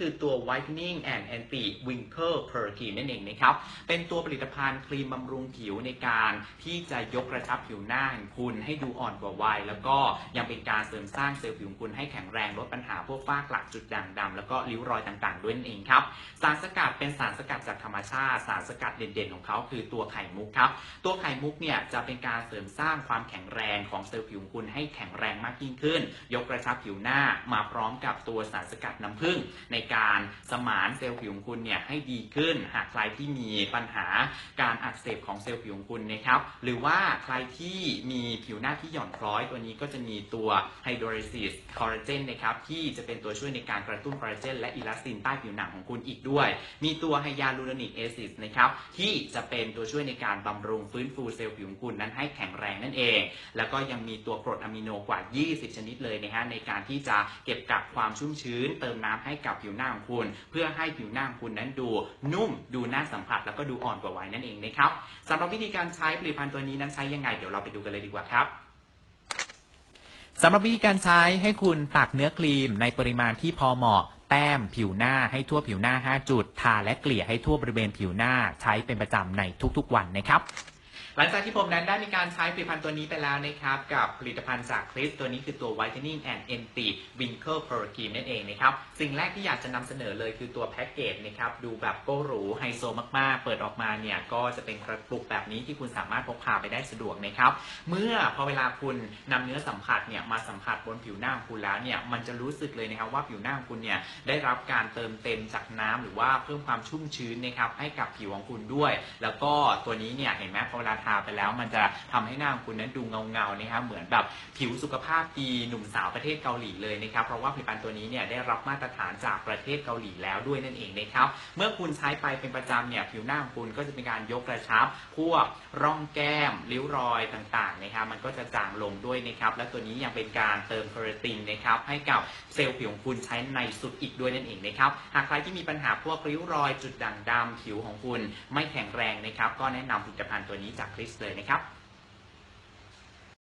คือตัว whitening and anti wrinkle pearl cream นั่นเองนะครับ เป็นตัวผลิตภัณฑ์ครีมบำรุงผิวในการที่จะยกกระชับผิวหน้าของคุณให้ดูอ่อนกว่าวัย แล้วก็ยังเป็นการเสริมสร้างเซลล์ผิวของคุณให้แข็งแรงลดปัญหาพวกฝ้ากระจุดด่างดำแล้วก็ริ้วรอยต่างๆ ด้วยนั่นเองครับ สารสกัดเป็นสารสกัด ชาติสารสกัดเด่นๆของเขาคือตัวไข่มุกครับตัวไข่มุกเนี่ยจะเป็นการเสริมสร้างความแข็งแรงของเซลล์ผิวคุณให้แข็งแรงมากยิ่งขึ้น ยกกระชับผิวหน้ามาพร้อมกับตัวสารสกัดน้ำผึ้งในการสมานเซลล์ผิวของคุณเนี่ยให้ดีขึ้น หากใครที่มีปัญหาการอักเสบของเซลล์ผิวของคุณนะครับหรือว่าใครที่มีผิวหน้าที่หย่อนคล้อยตัวนี้ก็จะมีตัวไฮโดรซิสคอลลาเจนนะครับที่จะเป็นตัวช่วยในการกระตุ้นคอลลาเจนและอิลาสตินใต้ผิวหนังของคุณอีกด้วย มีตัวไฮยาลูโรนิกแอซิดนะครับที่จะเป็นตัวช่วยในการบำรุงฟื้นฟูเซลล์ผิวของคุณนั้นให้แข็งแรงนั่นเอง แล้วก็ยังมีตัวกรดอะมิโนกว่า 20 ชนิดเลยนะฮะในการที่จะเก็บกักความชุ่มชื้น เติมน้ำให้กับผิวหน้าของคุณ เพื่อให้ผิวหน้าของคุณนั้นดูนุ่ม ดูน่าสัมผัส แล้วก็ดูอ่อนกว่าวัยนั่นเองนะครับสำหรับวิธีการใช้ผลิตภัณฑ์ตัวนี้นั้นใช้ยังไงเดี๋ยวเราไปดูกันเลยดีกว่าครับสำหรับวิธีการใช้ให้คุณตักเนื้อครีมในปริมาณที่พอเหมาะ แต้มผิวหน้าให้ทั่วผิวหน้า 5 จุด ทาและเกลี่ยให้ทั่วบริเวณผิวหน้าใช้เป็นประจำในทุกๆวันนะครับ หลังจากที่ผมนั้นได้มีการใช้ผลิตภัณฑ์ตัวนี้ไปแล้วนะครับ กับผลิตภัณฑ์จากคริสตัวนี้คือตัว whitening and anti wrinkle pearl cream นั่นเองนะครับ สิ่งแรกที่อยากจะนำเสนอเลยคือตัวแพ็กเกจนะครับ ดูแบบโก้หรูไฮโซมากๆ เปิดออกมาเนี่ย ก็จะเป็นกระปุกแบบนี้ที่คุณสามารถพกพาไปได้สะดวกนะครับ เมื่อพอเวลาคุณนำเนื้อสัมผัสเนี่ยมาสัมผัสบนผิวหน้าของคุณแล้วเนี่ยมันจะรู้สึกเลยนะครับว่าผิวหน้าของคุณเนี่ยได้รับการเติมเต็มจากน้ำหรือว่าเพิ่มความชุ่มชื้นนะครับให้กับผิวของคุณด้วย แล้วก็ตัวนี้เนี่ยเห็นไหมพอเวลาทาไปแล้วมันจะทำให้หน้าของคุณนั้นดูเงาๆนะครับเหมือนแบบผิวสุขภาพดีหนุ่มสาวประเทศเกาหลีเลยนะครับเพราะว่าผลิตภัณฑ์ตัวนี้เนี่ยได้รับมาตรฐานจากประเทศเกาหลีแล้วด้วยนั่นเองนะครับเมื่อคุณใช้ไปเป็นประจำเนี่ยผิวหน้าของคุณก็จะเป็นการยกกระชับ พวกร่องแก้มริ้วรอยต่างๆนะครับมันก็จะจางลงด้วยนะครับและตัวนี้ยังเป็นการเติมโคเรตินนะครับให้กับเซลล์ผิวของคุณใช้ในสุดอีกด้วยนั่นเองนะครับหากใครที่มีปัญหาพวกริ้วรอยจุดด่างดำผิวของคุณไม่แข็งแรงนะครับก็แนะนำผลิตภัณฑ์ตัวนี้จากคริสเลยนะครับ